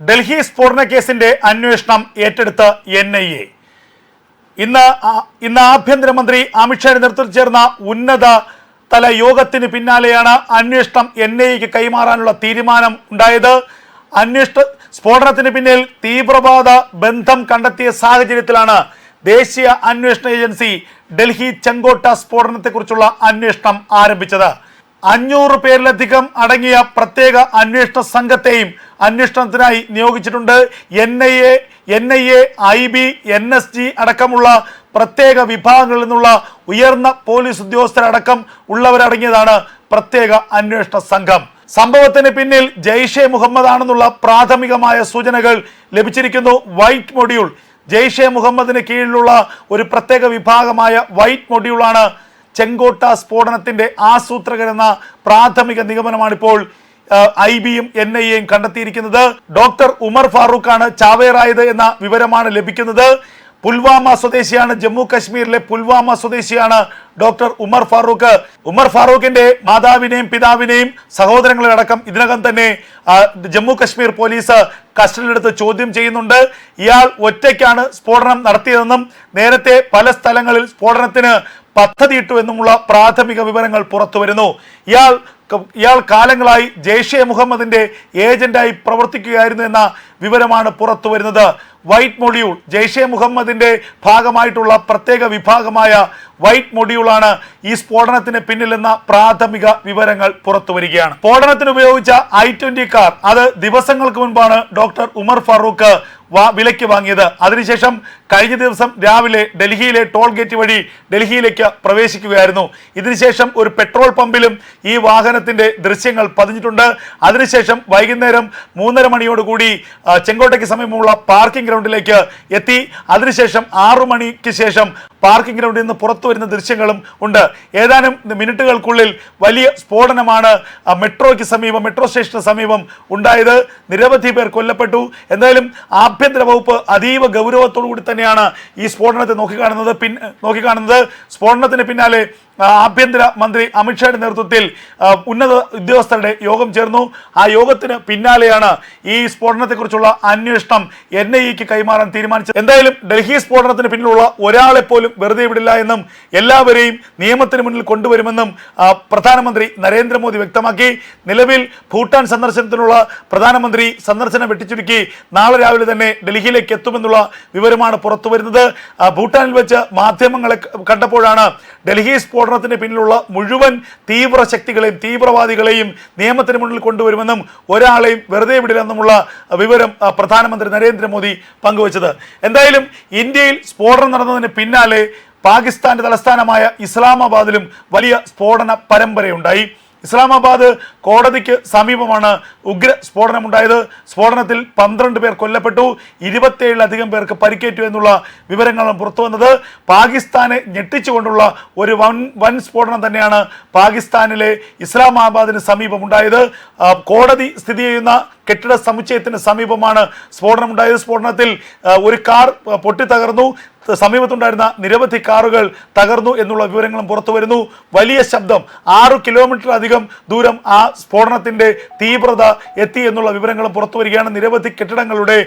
ഡൽഹി സ്ഫോടന കേസിന്റെ അന്വേഷണം ഏറ്റെടുത്ത് എൻ ഐ എ ഇന്ന് ഇന്ന് ആഭ്യന്തരമന്ത്രി അമിത്ഷായുടെ നേതൃത്വത്തിൽ ചേർന്ന ഉന്നത തല യോഗത്തിന് പിന്നാലെയാണ് അന്വേഷണം എൻ ഐ എക്ക് കൈമാറാനുള്ള തീരുമാനം ഉണ്ടായത്. അന്വേഷണ സ്ഫോടനത്തിന് പിന്നിൽ തീവ്രവാദ ബന്ധം കണ്ടെത്തിയ സാഹചര്യത്തിലാണ് ദേശീയ അന്വേഷണ ഏജൻസി ഡൽഹി ചെങ്കോട്ട സ്ഫോടനത്തെക്കുറിച്ചുള്ള അന്വേഷണം ആരംഭിച്ചത്. അഞ്ഞൂറ് പേരിലധികം അടങ്ങിയ പ്രത്യേക അന്വേഷണ സംഘത്തെയും അന്വേഷണത്തിനായി നിയോഗിച്ചിട്ടുണ്ട്. N I A N I A I B N S G അടക്കമുള്ള പ്രത്യേക വിഭാഗങ്ങളിൽ നിന്നുള്ള ഉയർന്ന പോലീസ് ഉദ്യോഗസ്ഥരടക്കം ഉള്ളവരടങ്ങിയതാണ് പ്രത്യേക അന്വേഷണ സംഘം. സംഭവത്തിന് പിന്നിൽ ജെയ്ഷെ മുഹമ്മദ് ആണെന്നുള്ള പ്രാഥമികമായ സൂചനകൾ ലഭിച്ചിരിക്കുന്നു. White module. ജെയ്ഷെ മുഹമ്മദിന് കീഴിലുള്ള ഒരു പ്രത്യേക വിഭാഗമായ വൈറ്റ് മൊഡ്യൂളാണ് ചെങ്കോട്ട സ്ഫോടനത്തിന്റെ ആസൂത്രകരെന്ന പ്രാഥമിക നിഗമനമാണിപ്പോൾ ഐ ബിയും എൻ ഐ എയും കണ്ടെത്തിയിരിക്കുന്നത്. ഡോക്ടർ ഉമർ ഫാറൂഖാണ് ചാവേറായത് എന്ന വിവരമാണ് ലഭിക്കുന്നത്. പുൽവാമ സ്വദേശിയാണ് ജമ്മു കശ്മീരിലെ പുൽവാമ സ്വദേശിയാണ് ഡോക്ടർ ഉമർ ഫാറൂഖ്. ഉമർ ഫാറൂഖിന്റെ മാതാവിനെയും പിതാവിനെയും സഹോദരങ്ങളെ അടക്കം ഇതിനകം തന്നെ ജമ്മു കശ്മീർ പോലീസ് കസ്റ്റഡിയിലെടുത്ത് ചോദ്യം ചെയ്യുന്നുണ്ട്. ഇയാൾ ഒറ്റയ്ക്കാണ് സ്ഫോടനം നടത്തിയതെന്നും നേരത്തെ പല സ്ഥലങ്ങളിൽ സ്ഫോടനത്തിന് പദ്ധതിയിട്ടു എന്നുമുള്ള പ്രാഥമിക വിവരങ്ങൾ പുറത്തു വരുന്നു ഇയാൾ ഇയാൾ കാലങ്ങളായി ജെയ്ഷെ മുഹമ്മദിന്റെ ഏജന്റായി പ്രവർത്തിക്കുകയായിരുന്നു എന്ന വിവരമാണ് പുറത്തു വരുന്നത്. വൈറ്റ് മൊഡ്യൂൾ ജെയ്ഷെ മുഹമ്മദിന്റെ ഭാഗമായിട്ടുള്ള പ്രത്യേക വിഭാഗമായ വൈറ്റ് മൊഡ്യൂളാണ് ഈ സ്ഫോടനത്തിന് പിന്നിലെന്ന പ്രാഥമിക വിവരങ്ങൾ പുറത്തു വരികയാണ് സ്ഫോടനത്തിന് ഉപയോഗിച്ച ഐ ട്വന്റി കാർ അത് ദിവസങ്ങൾക്ക് മുൻപാണ് ഡോക്ടർ ഉമർ ഫാറൂഖ് വിലയ്ക്ക് വാങ്ങിയത്. അതിനുശേഷം കഴിഞ്ഞ ദിവസം രാവിലെ ഡൽഹിയിലെ ടോൾ ഗേറ്റ് വഴി ഡൽഹിയിലേക്ക് പ്രവേശിക്കുകയായിരുന്നു. ഇതിനുശേഷം ഒരു പെട്രോൾ പമ്പിലും ഈ വാഹനത്തിന്റെ ദൃശ്യങ്ങൾ പതിഞ്ഞിട്ടുണ്ട്. അതിനുശേഷം വൈകുന്നേരം മൂന്നര മണിയോടുകൂടി ചെങ്കോട്ടയ്ക്ക് സമീപമുള്ള പാർക്കിംഗ് ഗ്രൗണ്ടിലേക്ക് എത്തി. അതിനുശേഷം ആറു മണിക്ക് ശേഷം പാർക്കിംഗ് ഗ്രൗണ്ടിൽ നിന്ന് പുറത്തു വരുന്ന ദൃശ്യങ്ങളും ഉണ്ട്. ഏതാനും മിനിറ്റുകൾക്കുള്ളിൽ വലിയ സ്ഫോടനമാണ് മെട്രോയ്ക്ക് സമീപം മെട്രോ സ്റ്റേഷന് സമീപം ഉണ്ടായത്. നിരവധി പേർ കൊല്ലപ്പെട്ടു. എന്തായാലും ആഭ്യന്തര വകുപ്പ് അതീവ ഗൗരവത്തോടു കൂടി തന്നെയാണ് ഈ സ്ഫോടനത്തെ നോക്കിക്കാണുന്നത് പിൻ നോക്കിക്കാണുന്നത് സ്ഫോടനത്തിന് പിന്നാലെ ആഭ്യന്തര മന്ത്രി അമിത്ഷായുടെ നേതൃത്വത്തിൽ ഉന്നത ഉദ്യോഗസ്ഥരുടെ യോഗം ചേർന്നു. ആ യോഗത്തിന് പിന്നാലെയാണ് ഈ സ്ഫോടനത്തെക്കുറിച്ചുള്ള അന്വേഷണം എൻ ഐ കൈമാറാൻ തീരുമാനിച്ചത്. എന്തായാലും ഡൽഹി സ്ഫോടനത്തിന് പിന്നിലുള്ള ഒരാളെ പോലും വെറുതെ വിടില്ല എന്നും എല്ലാവരെയും നിയമത്തിന് മുന്നിൽ കൊണ്ടുവരുമെന്നും പ്രധാനമന്ത്രി നരേന്ദ്രമോദി വ്യക്തമാക്കി. നിലവിൽ ഭൂട്ടാൻ സന്ദർശനത്തിനുള്ള പ്രധാനമന്ത്രി സന്ദർശനം വെട്ടിച്ചുരുക്കി നാളെ രാവിലെ തന്നെ ഡൽഹിയിലേക്ക് എത്തുമെന്നുള്ള വിവരമാണ് പുറത്തുവരുന്നത് ഭൂട്ടാനിൽ വെച്ച് മാധ്യമങ്ങളെ കണ്ടപ്പോഴാണ് ഡൽഹി സ്ഫോടനത്തിന് പിന്നിലുള്ള മുഴുവൻ തീവ്ര ശക്തികളെയും തീവ്രവാദികളെയും നിയമത്തിന് മുന്നിൽ കൊണ്ടുവരുമെന്നും ഒരാളെയും വെറുതെ വിടില്ലെന്നുമുള്ള വിവരം പ്രധാനമന്ത്രി നരേന്ദ്രമോദി പങ്കുവച്ചത്. എന്തായാലും ഇന്ത്യയിൽ സ്ഫോടനം നടന്നതിന് പിന്നാലെ പാകിസ്ഥാന്റെ തലസ്ഥാനമായ ഇസ്ലാമാബാദിലും വലിയ സ്ഫോടന പരമ്പരയുണ്ടായി. ഇസ്ലാമാബാദ് കോടതിക്ക് സമീപമാണ് ഉഗ്ര സ്ഫോടനമുണ്ടായത്. സ്ഫോടനത്തിൽ പന്ത്രണ്ട് പേർ കൊല്ലപ്പെട്ടു. ഇരുപത്തിയേഴിലധികം പേർക്ക് പരിക്കേറ്റു എന്നുള്ള വിവരങ്ങളാണ് പുറത്തു വന്നത്. പാകിസ്ഥാനെ ഞെട്ടിച്ചുകൊണ്ടുള്ള ഒരു വൻ വൻ സ്ഫോടനം തന്നെയാണ് പാകിസ്ഥാനിലെ ഇസ്ലാമാബാദിന് സമീപമുണ്ടായത്. കോടതി സ്ഥിതി ചെയ്യുന്ന കെട്ടിട സമുച്ചയത്തിന് സമീപമാണ് സ്ഫോടനമുണ്ടായത്. സ്ഫോടനത്തിൽ ഒരു കാർ പൊട്ടിത്തകർന്നു. സമീപത്തുണ്ടായിരുന്ന നിരവധി കാറുകൾ തകർന്നു എന്നുള്ള വിവരങ്ങളും പുറത്തു വരുന്നു. വലിയ ശബ്ദം ആറു കിലോമീറ്റർ അധികം ദൂരം ആ സ്ഫോടനത്തിന്റെ തീവ്രത എത്തി എന്നുള്ള വിവരങ്ങളും പുറത്തു വരികയാണ്. നിരവധി കെട്ടിടങ്ങളുടെ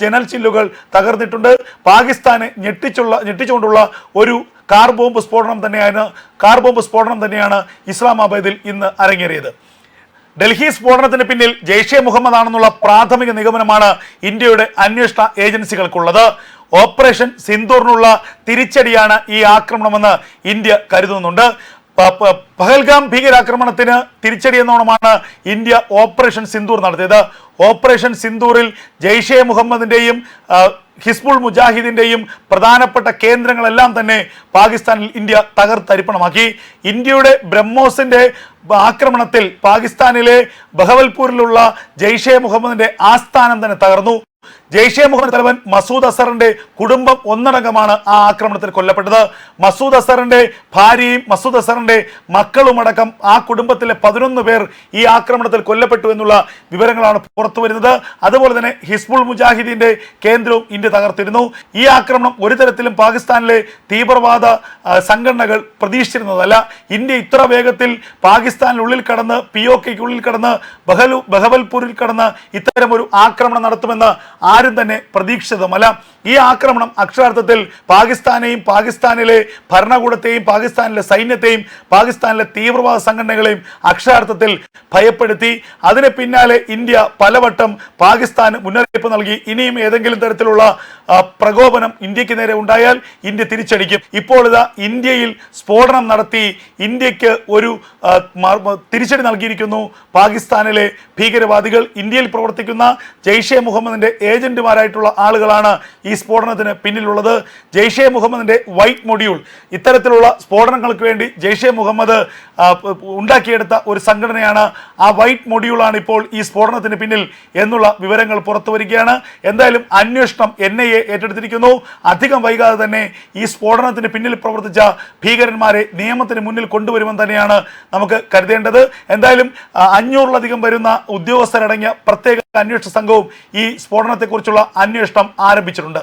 ചെനൽ ചില്ലുകൾ തകർന്നിട്ടുണ്ട്. പാകിസ്ഥാനെ ഞെട്ടിച്ചുള്ള ഞെട്ടിച്ചുകൊണ്ടുള്ള ഒരു കാർ ബോംബ് സ്ഫോടനം തന്നെയാണ് കാർ ബോംബ് സ്ഫോടനം തന്നെയാണ് ഇസ്ലാമാബാദിൽ ഇന്ന് അരങ്ങേറിയത്. ഡൽഹി സ്ഫോടനത്തിന് പിന്നിൽ ജെയ്ഷെ മുഹമ്മദ് ആണെന്നുള്ള പ്രാഥമിക നിഗമനമാണ് ഇന്ത്യയുടെ അന്വേഷണ ഏജൻസികൾക്കുള്ളത്. ഓപ്പറേഷൻ സിന്ദൂറിനുള്ള തിരിച്ചടിയാണ് ഈ ആക്രമണമെന്ന് ഇന്ത്യ കരുതുന്നുണ്ട്. പഹൽഗാം ഭീകരാക്രമണത്തിന് തിരിച്ചടി എന്നോണമാണ് ഇന്ത്യ ഓപ്പറേഷൻ സിന്ദൂർ നടത്തിയത്. ഓപ്പറേഷൻ സിന്ദൂറിൽ ജെയ്ഷെ മുഹമ്മദിന്റെയും ആ, ഹിസ്ബുൾ മുജാഹിദിന്റെയും പ്രധാനപ്പെട്ട കേന്ദ്രങ്ങളെല്ലാം തന്നെ പാകിസ്ഥാനിൽ ഇന്ത്യ തകർത്തരിപ്പണമാക്കി. ഇന്ത്യയുടെ ബ്രഹ്മോസിന്റെ ആക്രമണത്തിൽ പാകിസ്ഥാനിലെ ബഹവൽപൂരിലുള്ള ജെയ്ഷെ മുഹമ്മദിന്റെ ആസ്ഥാനം തന്നെ തകർന്നു. ജെയ്ഷെ മുഹമ്മദ് തലവൻ മസൂദ് അസറിന്റെ കുടുംബം ഒന്നടങ്കമാണ് ആ ആക്രമണത്തിൽ കൊല്ലപ്പെട്ടത്. മസൂദ് അസറിന്റെ ഭാര്യയും മസൂദ് അസറിന്റെ മക്കളുമടക്കം ആ കുടുംബത്തിലെ പതിനൊന്ന് പേർ ഈ ആക്രമണത്തിൽ കൊല്ലപ്പെട്ടു എന്നുള്ള വിവരങ്ങളാണ് പുറത്തു വരുന്നത്. അതുപോലെ തന്നെ ഹിസ്ബുൾ മുജാഹിദീന്റെ കേന്ദ്രവും ഇന്ത്യ തകർത്തിരുന്നു. ഈ ആക്രമണം ഒരു തരത്തിലും പാകിസ്ഥാനിലെ തീവ്രവാദ സംഘടനകൾ പ്രതീക്ഷിച്ചിരുന്നതല്ല. ഇന്ത്യ ഇത്ര വേഗത്തിൽ പാകിസ്ഥാനിനുള്ളിൽ കടന്ന് പി ഒ കെക്കുള്ളിൽ കടന്ന് ബഹലു ബഹവൽപൂരിൽ കടന്ന് ഇത്തരം ഒരു ആക്രമണം നടത്തുമെന്ന് ആരും തന്നെ പ്രതീക്ഷിച്ചതുമല്ല. ഈ ആക്രമണം അക്ഷരാർത്ഥത്തിൽ പാകിസ്ഥാനെയും പാകിസ്ഥാനിലെ ഭരണകൂടത്തെയും പാകിസ്ഥാനിലെ സൈന്യത്തെയും പാകിസ്ഥാനിലെ തീവ്രവാദ സംഘടനകളെയും അക്ഷരാർത്ഥത്തിൽ ഭയപ്പെടുത്തി. അതിന് പിന്നാലെ ഇന്ത്യ പലവട്ടം പാകിസ്ഥാന് മുന്നറിയിപ്പ് നൽകി. ഇനിയും ഏതെങ്കിലും തരത്തിലുള്ള പ്രകോപനം ഇന്ത്യയ്ക്ക് നേരെ ഉണ്ടായാൽ ഇന്ത്യ തിരിച്ചടിക്കും. ഇപ്പോൾ ഇതാ ഇന്ത്യയിൽ സ്ഫോടനം നടത്തി ഇന്ത്യയ്ക്ക് ഒരു തിരിച്ചടി നൽകിയിരിക്കുന്നു പാകിസ്ഥാനിലെ ഭീകരവാദികൾ. ഇന്ത്യയിൽ പ്രവർത്തിക്കുന്ന ജെയ്ഷെ മുഹമ്മദിന്റെ ഏജന്റുമാരായിട്ടുള്ള ആളുകളാണ് ഈ സ്ഫോടനത്തിന് പിന്നിലുള്ളത് ജെയ്ഷെ മുഹമ്മദിന്റെ വൈറ്റ് മൊഡ്യൂൾ. ഇത്തരത്തിലുള്ള സ്ഫോടനങ്ങൾക്ക് വേണ്ടി ജെയ്ഷെ മുഹമ്മദ് ഉണ്ടാക്കിയെടുത്ത ഒരു സംഘടനയാണ് ആ വൈറ്റ് മൊഡ്യൂളാണ് ഇപ്പോൾ ഈ സ്ഫോടനത്തിന് പിന്നിൽ എന്നുള്ള വിവരങ്ങൾ പുറത്തു വരികയാണ്. എന്തായാലും അന്വേഷണം എൻ ഐ എ ഏറ്റെടുത്തിരിക്കുന്നു. അധികം വൈകാതെ തന്നെ ഈ സ്ഫോടനത്തിന് പിന്നിൽ പ്രവർത്തിച്ച ഭീകരന്മാരെ നിയമത്തിന് മുന്നിൽ കൊണ്ടുവരുമെന്ന് തന്നെയാണ് നമുക്ക് കരുതേണ്ടത്. എന്തായാലും അഞ്ഞൂറിലധികം വരുന്ന ഉദ്യോഗസ്ഥരടങ്ങിയ പ്രത്യേക അന്വേഷണ സംഘവും ഈ സ്ഫോടനത്തെക്കുറിച്ചുള്ള അന്വേഷണം ആരംഭിച്ചിട്ടുണ്ട്.